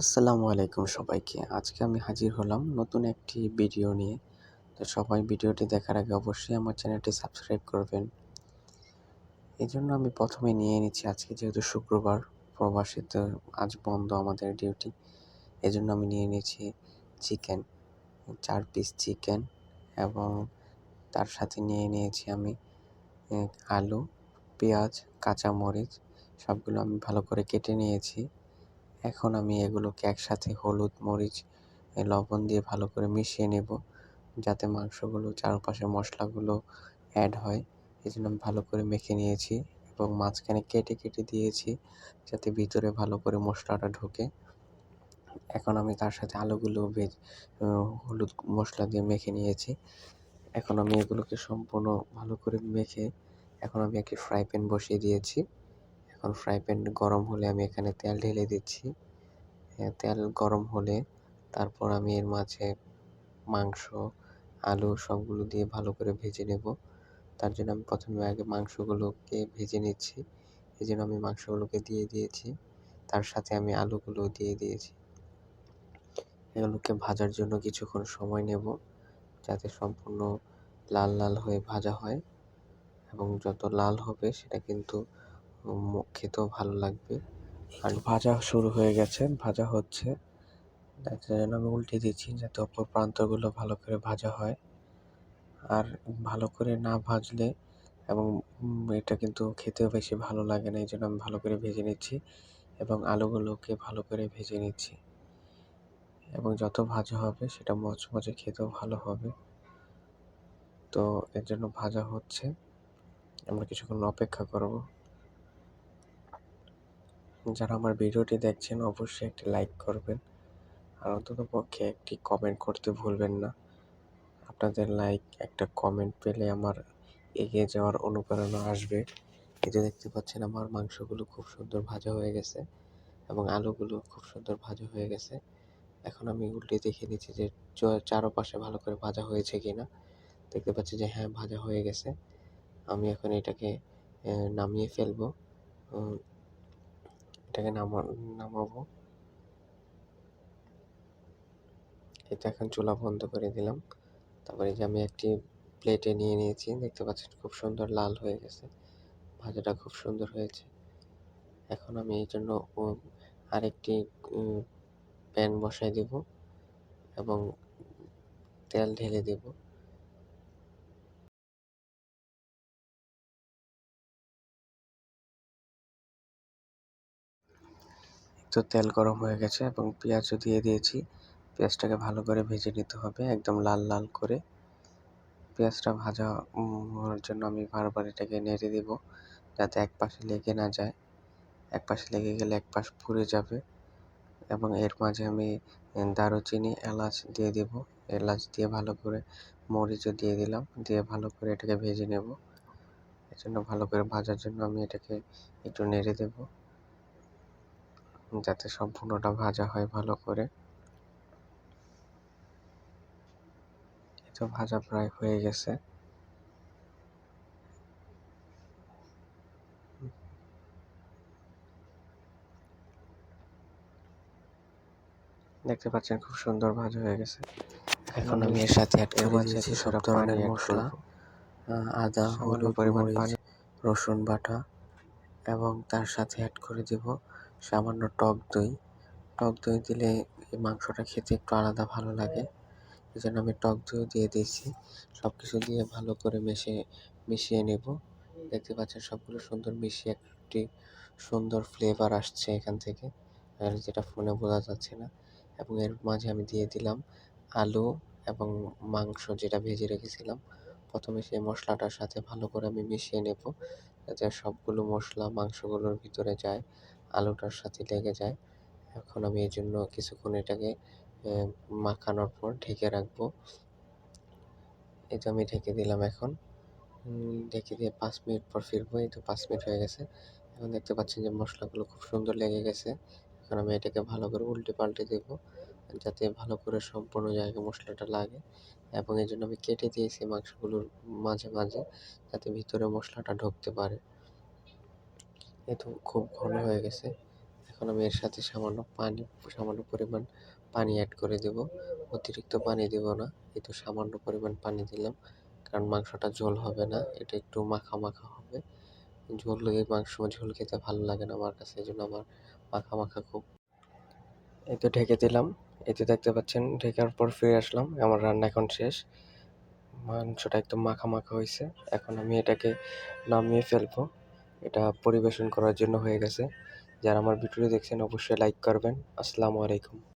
আসসালামু আলাইকুম সবাইকে। আজকে আমি হাজির হলাম নতুন একটি ভিডিও নিয়ে। তো সবাই ভিডিওটি দেখার আগে অবশ্যই আমার চ্যানেলটি সাবস্ক্রাইব করবেন। এই জন্য আমি প্রথমে নিয়ে নিচ্ছি আজকে যেহেতু শুক্রবার, প্রবাসী তো আজ বন্ধ আমাদের ডিউটি এই জন্য আমি নিয়ে নিয়েছি চিকেন চার পিস চিকেন এবং তার সাথে নিয়ে নিয়েছি আমি আলু, পেঁয়াজ, কাঁচামরিচ, সবগুলো আমি ভালো করে কেটে নিয়েছি। এখন আমি এগুলোকে একসাথে হলুদ, মরিচ লবণ দিয়ে ভালো করে মিশিয়ে নেব, যাতে মাংসগুলো চারপাশে মশলাগুলো অ্যাড হয়। এই জন্য ভালো করে মেখে নিয়েছি এবং মাঝখানে কেটে কেটে দিয়েছি যাতে ভিতরে ভালো করে মশলাটা ঢোকে। এখন আমি তার সাথে আলুগুলো ভেজ হলুদ মশলা দিয়ে মেখে নিয়েছি। এখন আমি এগুলোকে সম্পূর্ণ ভালো করে মেখে, এখন আমি একটি ফ্রাই প্যান বসিয়ে দিয়েছি। এখন ফ্রাই প্যান গরম হলে আমি এখানে তেল ঢেলে দিচ্ছি। তেল গরম হলে তারপর আমি এর মাঝে মাংস, আলু সবগুলো দিয়ে ভালো করে ভেজে নেব। তার জন্য আমি প্রথমে আগে মাংসগুলোকে ভেজে নিচ্ছি। এই জন্য আমি মাংসগুলোকে দিয়ে দিয়েছি। তার সাথে আমি আলুগুলো দিয়ে দিয়েছি। এগুলোকে ভাজার জন্য কিছুক্ষণ সময় নেব যাতে সম্পূর্ণ লাল লাল হয়ে ভাজা হয়। এবং যত লাল হবে সেটা কিন্তু খেতেও ভালো লাগবে। আর ভাজা শুরু হয়ে গেছে, ভাজা হচ্ছে। জন্য আমি উল্টে দিচ্ছি যাতে অপর প্রান্তগুলো ভালো করে ভাজা হয়। আর ভালো করে না ভাজলে এবং এটা কিন্তু খেতেও বেশি ভালো লাগে না এই জন্য আমি ভালো করে ভেজে নিচ্ছি এবং আলুগুলোকে ভালো করে ভেজে নিচ্ছি। এবং যত ভাজা হবে সেটা মচমচে খেতেও ভালো হবে। তো এর জন্য ভাজা হচ্ছে। আমরা কিছুক্ষণ অপেক্ষা করব। যারা আমার ভিডিওটি দেখছেন, অবশ্যই একটি লাইক করবেন। আর অন্তত পক্ষে একটি কমেন্ট করতে ভুলবেন না। আপনাদের লাইক একটা কমেন্ট পেলে আমার এগিয়ে যাওয়ার অনুপ্রেরণা আসবে। এই যে দেখতে পাচ্ছেন, আমার মাংসগুলো খুব সুন্দর ভাজা হয়ে গেছে এবং আলুগুলো খুব সুন্দর ভাজা হয়ে গেছে। এখন আমি উল্টে দেখে নিচ্ছি যে চারোপাশে ভালো করে ভাজা হয়েছে কি না দেখতে পাচ্ছি যে হ্যাঁ ভাজা হয়ে গেছে। আমি এখন এটাকে নামিয়ে ফেলব। এটাকে নামা নামাবো। এটা এখন চুলা বন্ধ করে দিলাম। তারপরে যে আমি একটি প্লেটে নিয়ে নিয়েছি, দেখতে পাচ্ছেন খুব সুন্দর লাল হয়ে গেছে। ভাজাটা খুব সুন্দর হয়েছে। এখন আমি এই জন্য আরেকটি প্যান বসাই দেব এবং তেল ঢেলে দেব। তো তেল গরম হয়ে গেছে এবং পেঁয়াজও দিয়ে দিয়েছি। পেঁয়াজটাকে ভালো করে ভেজে নিতে হবে একদম লাল লাল করে। পেঁয়াজটা ভাজা হওয়ার জন্য আমি বারবার এটাকে নেড়ে দেব যাতে এক পাশে লেগে না যায়। এক পাশে লেগে গেলে এক পাশ পুড়ে যাবে এবং এর মাঝে আমি দারুচিনি এলাচ দিয়ে দেব। এলাচ দিয়ে ভালো করে মরিচও দিয়ে দিলাম, দিয়ে ভালো করে এটাকে ভেজে নেব। এর জন্য ভালো করে ভাজার জন্য আমি এটাকে একটু নেড়ে দেব। যাতে সম্পূর্ণটা ভাজা হয় ভালো করে। তো ভাজা প্রায় হয়ে গেছে। দেখতে পাচ্ছেন খুব সুন্দর ভাজা হয়ে গেছে। এখন আমি এর সাথে অ্যাড করে দিয়েছি সব ধরনের মশলা। আদা হলুদ পরিমাণ পানি। রসুন বাটা এবং তার সাথে অ্যাড করে দেব সামান্য টক দই। টক দই দিলে এই মাংসটা খেতে একটু আলাদা ভালো লাগে। এই জন্য আমি টক দইও দিয়ে দিয়েছি। সব কিছু দিয়ে ভালো করে মিশিয়ে মিশিয়ে নেব। দেখতে পাচ্ছেন সবগুলো সুন্দর মিশিয়ে একটি সুন্দর ফ্লেভার আসছে এখান থেকে। আর যেটা ফোনে বোঝা যাচ্ছে না। এবং এর মাঝে আমি দিয়ে দিলাম আলু এবং মাংস যেটা ভেজে রেখেছিলাম। প্রথমে সেই মশলাটার সাথে ভালো করে আমি মিশিয়ে নেব। যাতে সবগুলো মশলা মাংসগুলোর ভিতরে যায়। আলুটার সাথে লেগে যায়। এখন আমি এই জন্য কিছুক্ষণ এটাকে মাখানোর পর ঢেকে রাখব। এই তো আমি ঢেকে দিলাম এখন। ঢেকে দিয়ে পাঁচ মিনিট পর ফিরবো। এই তো পাঁচ মিনিট হয়ে গেছে। এখন দেখতে পাচ্ছেন যে মশলাগুলো খুব সুন্দর লেগে গেছে। এখন আমি এটাকে ভালো করে উল্টে পাল্টে দেব, যাতে ভালো করে সম্পূর্ণ জায়গায় মশলাটা লাগে। এবং এই জন্য আমি কেটে দিয়েছি মাংসগুলোর মাঝে মাঝে, যাতে ভিতরে মশলাটা ঢুকতে পারে। এ তো খুব ঘন হয়ে গেছে। এখন আমি এর সাথে সামান্য পানি, সামান্য পরিমাণ পানি অ্যাড করে দেব। অতিরিক্ত পানি দেব না তো সামান্য পরিমাণ পানি দিলাম। কারণ মাংসটা ঝোল হবে না, এটা একটু মাখা মাখা হবে। ঝোল এই মাংস ঝোল খেতে ভালো লাগে না আমার কাছে এই জন্য আমার মাখা মাখা খুব। এই তো ঢেকে দিলাম। এই তো দেখতে পাচ্ছেন, ঢেকার পর ফিরে আসলাম। আমার রান্না এখন শেষ। মাংসটা একদম মাখা মাখা হয়েছে এখন আমি এটাকে নামিয়ে ফেলব। এটা পরিবেশন করার জন্য হয়ে গেছে। যারা আমার ভিডিও দেখছেন, অবশ্যই লাইক করবেন। আসসালামু আলাইকুম।